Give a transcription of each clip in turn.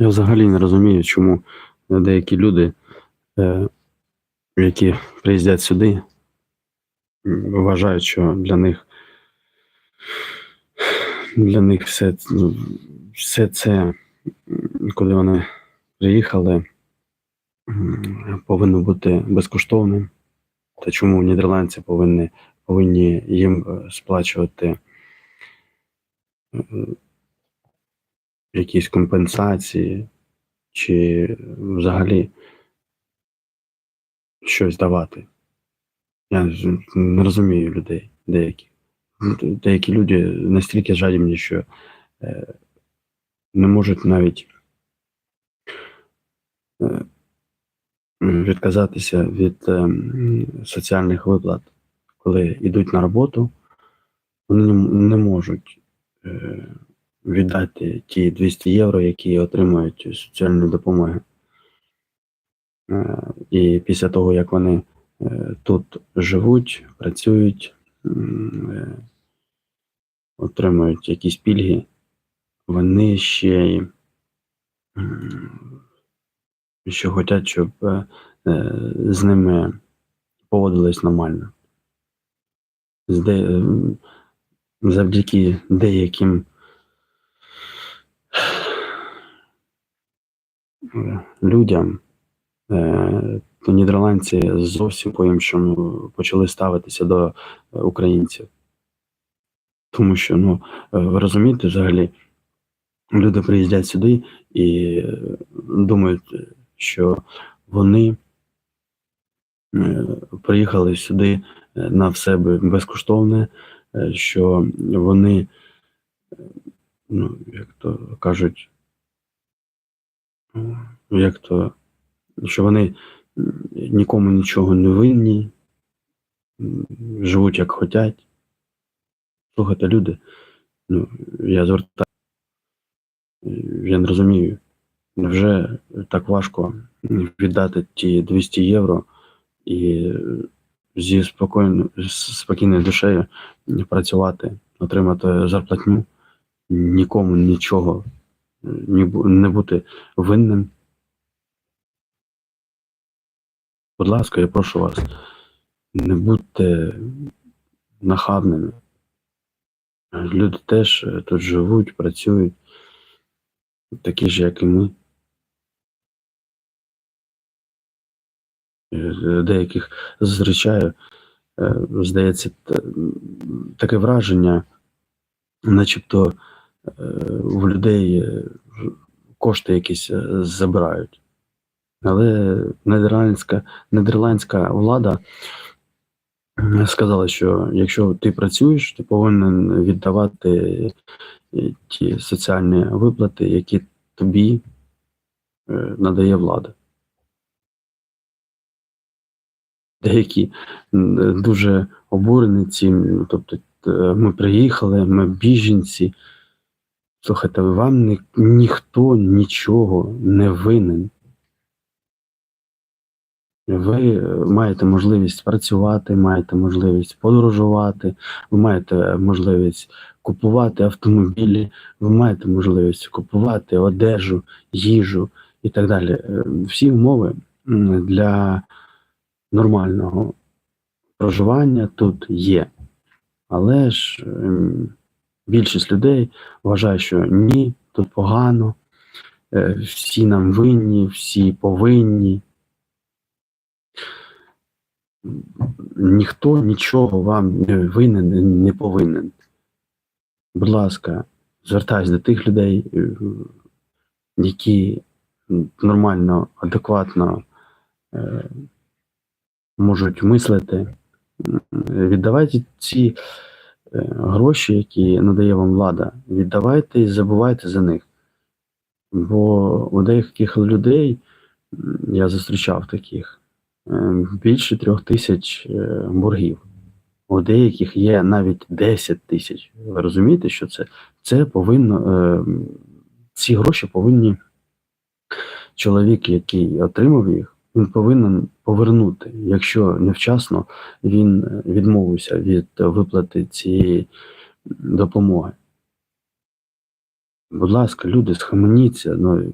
Я взагалі не розумію, чому деякі люди, е, які приїздять сюди, вважають, що для них для них все, ну, все це, коли вони приїхали, повинно бути безкоштовним. Та чому нідерландці повинні, повинні їм е, сплачувати е, якісь компенсації чи взагалі щось давати? Я не розумію людей деяких. Деякі люди настільки жадібні, що е, не можуть навіть е, відказатися від е, соціальних виплат, коли йдуть на роботу, вони не можуть віддати ті 200 євро, які отримують з соціальної допомоги. Е, І після того, як вони е, тут живуть, працюють, е, отримують якісь пільги, вони ще й що хочуть, щоб з ними поводились нормально. Завдяки деяким людям, е, то нідерландці зовсім по-іншому почали ставитися до українців. Тому що, ну, е, ви розумієте, взагалі, люди приїздять сюди і думають, що вони е, приїхали сюди на все безкоштовне, що вони, ну, як то кажуть, як то, що вони нікому нічого не винні, живуть як хотять. Слухайте, люди, ну, я звертаю, я не розумію, невже так важко віддати ті 200 євро і зі спокійно, з спокійною душею працювати, отримати зарплатню, нікому нічого не бути винним. Будь ласка, я прошу вас, не будьте нахабними. Люди теж е, тут живуть, працюють, такі ж, як і ми. Е, Деяких зустрічаю, е, здається, таке враження, начебто е, в людей е, кошти якісь е, забирають. Але нідерландська, нідерландська влада сказала, що якщо ти працюєш, ти повинен віддавати е, ті соціальні виплати, які тобі е, надає влада. Деякі дуже обурені цим, тобто е, ми приїхали, ми біженці. Слухайте, вам ні, ніхто нічого не винен. Ви е, маєте можливість працювати, маєте можливість подорожувати, ви маєте можливість купувати автомобілі, ви маєте можливість купувати одежу, їжу і так далі. Е, Всі умови для нормального проживання тут є. Але ж ем, більшість людей вважає, що ні, тут погано, е, всі нам винні, всі повинні. Ніхто нічого вам не винен, не повинен. Будь ласка, звертаюсь до тих людей, е, які нормально, адекватно е, можуть мислити. Віддавайте ці е, гроші, які надає вам влада, віддавайте і забувайте за них. Бо у деяких людей, я зустрічав таких, більше трьох тисяч е, боргів. У деяких є навіть 10 тисяч. Ви розумієте, що це? Це повинно, е, ці гроші повинні чоловік, який отримав їх, він повинен повернути. Якщо невчасно він е, відмовився від виплати цієї допомоги. Будь ласка, люди, схаменіться. Ну,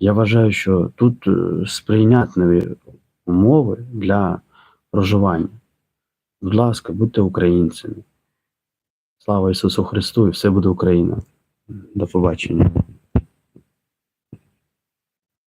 я вважаю, що тут е, сприйнятливі умови для проживання. Будь ласка, будьте українцями. Слава Ісусу Христу і все буде Україна. До побачення.